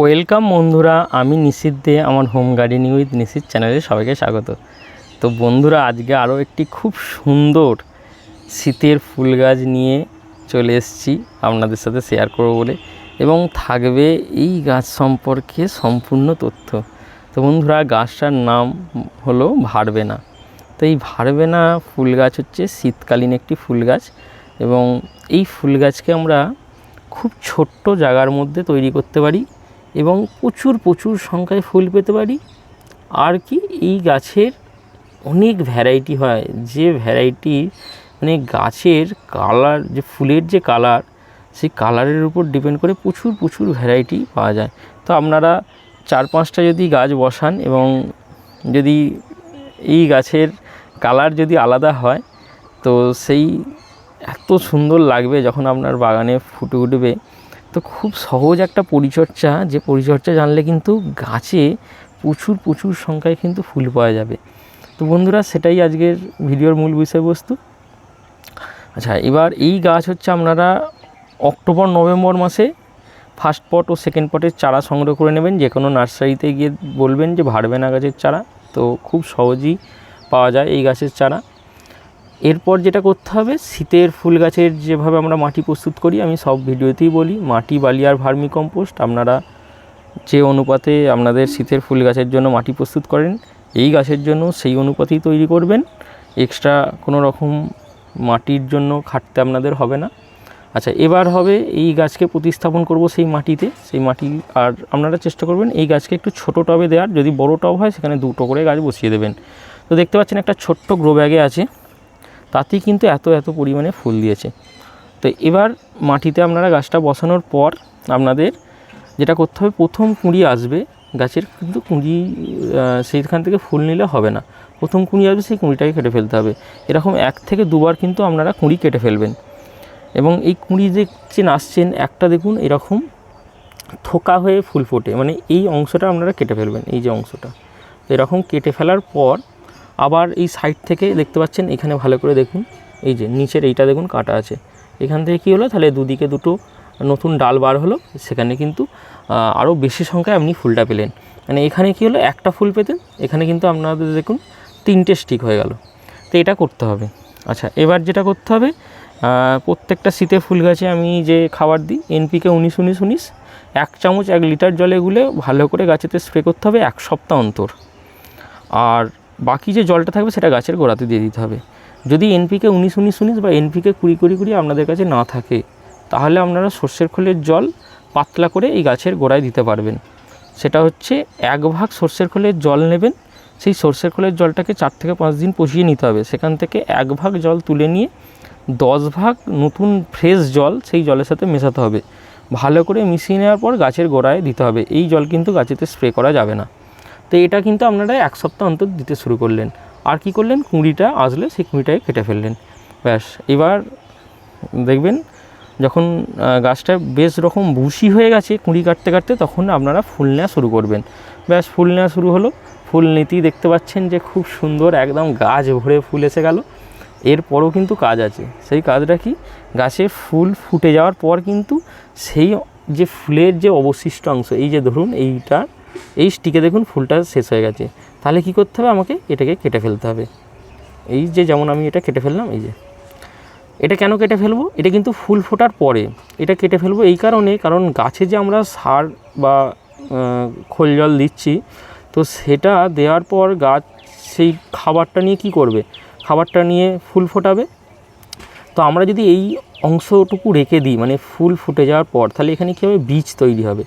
Welcome বন্ধুরা, আমি নিশিত দে, আমার হোম গার্ডেনিং উইথ নিশিত চ্যানেলে সবাইকে স্বাগত। তো বন্ধুরা, আজকে আরও একটি খুব সুন্দর শীতের ফুল গাছ নিয়ে চলে এসেছি আপনাদের সাথে শেয়ার করব বলে এবং থাকবে এই গাছ সম্পর্কে সম্পূর্ণ তথ্য। তো বন্ধুরা, গাছটার নাম হলো ভারবেনা। তো এই ভারবেনা ফুল গাছ হচ্ছে শীতকালীন একটি ফুল গাছ এবং এই ফুল গাছকে আমরা খুব ছোট্ট জায়গার মধ্যে তৈরি করতে পারি। এবং প্রচুর প্রচুর সংখ্যায় ফুল পেতে পারি। আর কি, এই গাছের অনেক ভ্যারাইটি হয়। যে ভ্যারাইটি মানে গাছের কালার যে ফুলের যে কালার সেই কালারের উপর ডিপেন্ড করে প্রচুর প্রচুর ভ্যারাইটি পাওয়া যায়। তো আপনারা চার পাঁচটা যদি গাছ বসান এবং যদি এই গাছের কালার যদি আলাদা হয়, তো সেই এত সুন্দর লাগবে যখন আপনার বাগানে ফুটে উঠবে। তো খুব সহজ একটা পরিচর্যা, যে পরিচর্যা জানলে কিন্তু গাছে প্রচুর প্রচুর সংখ্যায় কিন্তু ফুল পাওয়া যাবে। তো বন্ধুরা, সেটাই আজকের ভিডিওর মূল বিষয়বস্তু। আচ্ছা এবার এই গাছ হচ্ছে আপনারা অক্টোবর, নভেম্বর মাসে ফার্স্ট পট ও সেকেন্ড পটের চারা সংগ্রহ করে নেবেন। যে কোনো নার্সারিতে গিয়ে বলবেন যে ভারবেনা গাছের চারা। তো খুব সহজেই পাওয়া যায় এই গাছের চারা। এরপর যেটা করতে হবে, শীতের ফুল গাছের যেভাবে আমরা মাটি প্রস্তুত করি, আমি সব ভিডিওতেই বলি, মাটি, বালি আর ভার্মি কম্পোস্ট আপনারা যে অনুপাতে আপনাদের শীতের ফুল গাছের জন্য মাটি প্রস্তুত করেন, এই গাছের জন্য সেই অনুপাতেই তৈরি করবেন। এক্সট্রা কোনো রকম মাটির জন্য খাটতে আপনাদের হবে না। আচ্ছা এবার হবে এই গাছকে প্রতিস্থাপন করব সেই মাটিতে, সেই মাটি আর আপনারা চেষ্টা করবেন এই গাছকে একটু ছোটো টবে দেওয়ার, যদি বড় টব হয় সেখানে দুটো করে গাছ বসিয়ে দেবেন। তো দেখতে পাচ্ছেন একটা ছোট্ট গ্রো ব্যাগে আছে। তাতেই কিন্তু এত এত পরিমাণে ফুল দিয়েছে। তো এবার মাটিতে আপনারা গাছটা বসানোর পর আপনাদের যেটা করতে হবে, প্রথম কুঁড়ি আসবে, গাছের কিন্তু কুঁড়ি সেইখান থেকে ফুল নিলে হবে না। প্রথম কুঁড়ি আসবে, সেই কুঁড়িটাকে কেটে ফেলতে হবে। এরকম এক থেকে দুবার কিন্তু আপনারা কুঁড়ি কেটে ফেলবেন। এবং এই কুঁড়ি যে আসছেন, একটা দেখুন, এরকম থোকা হয়ে ফুল ফোটে। মানে এই অংশটা আপনারা কেটে ফেলবেন, এই যে অংশটা। এরকম কেটে ফেলার পর আবার এই সাইড থেকে দেখতে পাচ্ছেন, এখানে ভালো করে দেখুন, এই যে নিচের এইটা দেখুন কাটা আছে। এখান থেকে কী হলো? তাহলে দুদিকে দুটো নতুন ডাল বার হলো, সেখানে কিন্তু আরও বেশি সংখ্যায় আপনি ফুলটা পেলেন। মানে এখানে কী হলো? একটা ফুল পেতেন, এখানে কিন্তু আপনাদের দেখুন, তিনটে স্টিক হয়ে গেল। তো এটা করতে হবে। আচ্ছা এবার যেটা করতে হবে প্রত্যেকটা শীতে ফুল গাছে আমি যে খাবার দিই এনপিকে উনিশ উনিশ উনিশ, এক চামচ, এক লিটার জলে গুলে ভালো করে গাছেতে স্প্রে করতে হবে এক সপ্তাহ অন্তর। আর বাকি যে জলটা থাকবে সেটা গাছের গোড়াতে দিয়ে দিতে হবে। যদি এনপিকে উনিশ উনিশ উনিশ বা এনপিকে কুড়ি কুড়ি কুড়ি আপনাদের কাছে না থাকে, তাহলে আপনারা সর্ষের খোলের জল পাতলা করে এই গাছের গোড়ায় দিতে পারবেন। সেটা হচ্ছে এক ভাগ সর্ষের খোলের জল নেবেন, সেই সর্ষের খোলের জলটাকে চার থেকে পাঁচ দিন পচিয়ে নিতে হবে। সেখান থেকে এক ভাগ জল তুলে নিয়ে দশ ভাগ নতুন ফ্রেশ জল সেই জলের সাথে মেশাতে হবে। ভালো করে মিশিয়ে নেওয়ার পর গাছের গোড়ায় দিতে হবে। এই জল কিন্তু গাছেতে স্প্রে করা যাবে না। তো এটা কিন্তু আপনারা এক সপ্তাহ অন্তর দিতে শুরু করলেন। আর কি করলেন? কুঁড়িটা আসলে সেই কুঁড়িটাকে কেটে ফেললেন। ব্যাস, এবার দেখবেন যখন গাছটা বেশ রকম বুসি হয়ে গেছে কুঁড়ি কাটতে কাটতে, তখন আপনারা ফুল নেওয়া শুরু করবেন। ব্যাস, ফুল নেওয়া শুরু হলো। ফুল নিতেই দেখতে পাচ্ছেন যে খুব সুন্দর একদম গাছ ভরে ফুল এসে গেল। এরপরও কিন্তু কাজ আছে। সেই কাজটা কি? গাছে ফুল ফুটে যাওয়ার পর কিন্তু সেই যে ফুলের যে অবশিষ্ট অংশ, এই যে ধরুন এইটা এই স্টিকে দেখুন ফুলটা শেষ হয়ে গেছে। তাহলে কি করতে হবে? আমাকে এটাকে কেটে ফেলতে হবে। এই যে যেমন আমি এটা কেটে ফেললাম, এই যে। এটা কেন কেটে ফেলব? এটা কিন্তু ফুল ফোটার পরে। এটা কেটে ফেলব এই কারণে, কারণ গাছে যে আমরা সার বা খোল জল দিচ্ছি, তো সেটা দেওয়ার পর গাছ সেই খাবারটা নিয়ে কি করবে? খাবারটা নিয়ে ফুল ফোটাবে। তো আমরা যদি এই অংশটুকু রেখে দিই মানে ফুল ফুটে যাওয়ার পর, তাহলে এখানে কী হবে? বীজ তৈরি হবে।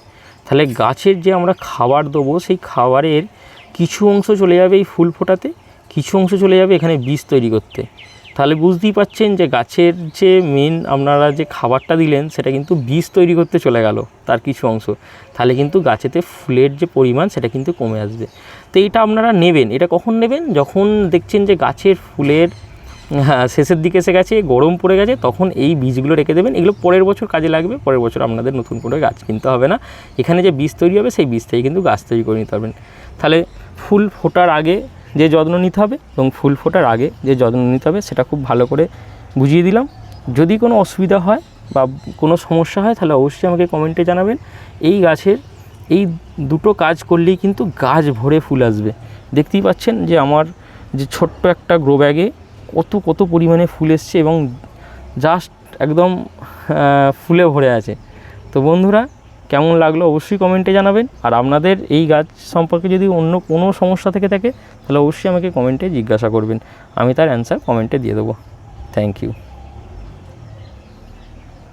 তাহলে গাছের যে আমরা খাবার দেবো, সেই খাবারের কিছু অংশ চলে যাবে এই ফুল ফোটাতে, কিছু অংশ চলে যাবে এখানে বীজ তৈরি করতে। তাহলে বুঝতেই পাচ্ছেন যে গাছের যে মেন আপনারা যে খাবারটা দিলেন, সেটা কিন্তু বীজ তৈরি করতে চলে গেল, তার কিছু অংশ। তাহলে কিন্তু গাছেতে ফুলের যে পরিমাণ, সেটা কিন্তু কমে আসবে। তো এটা আপনারা নেবেন, এটা কখন নেবেন? যখন দেখছেন যে গাছের ফুলের হ্যাঁ শেষের দিকে এসে গেছে, গরম পড়ে গেছে, তখন এই বীজগুলো রেখে দেবেন। এগুলো পরের বছর কাজে লাগবে, পরের বছর আপনাদের নতুন করে গাছ কিনতে হবে না। এখানে যে বীজ তৈরি হবে, সেই বীজ থেকে কিন্তু গাছ তৈরি করে নিতে পারবেন। তাহলে ফুল ফোটার আগে যে যত্ন নিতে হবে এবং ফুল ফোটার আগে যে যত্ন নিতে হবে, সেটা খুব ভালো করে বুঝিয়ে দিলাম। যদি কোনো অসুবিধা হয় বা কোনো সমস্যা হয়, তাহলে অবশ্যই আমাকে কমেন্টে জানাবেন। এই গাছের, এই দুটো কাজ করলেই কিন্তু গাছ ভরে ফুল আসবে। দেখতেই পাচ্ছেন যে আমার যে ছোট্ট একটা গ্রো ব্যাগে কত কত পরিমাণে ফুল এসছে এবং জাস্ট একদম ফুলে ভরে আছে। তো বন্ধুরা, কেমন লাগল অবশ্যই কমেন্টে জানাবেন। আর আপনাদের এই গাছ সম্পর্কে যদি অন্য কোনো সমস্যা থেকে থাকে, তাহলে অবশ্যই আমাকে কমেন্টে জিজ্ঞাসা করবেন। আমি তার অ্যান্সার কমেন্টে দিয়ে দেবো। Thank you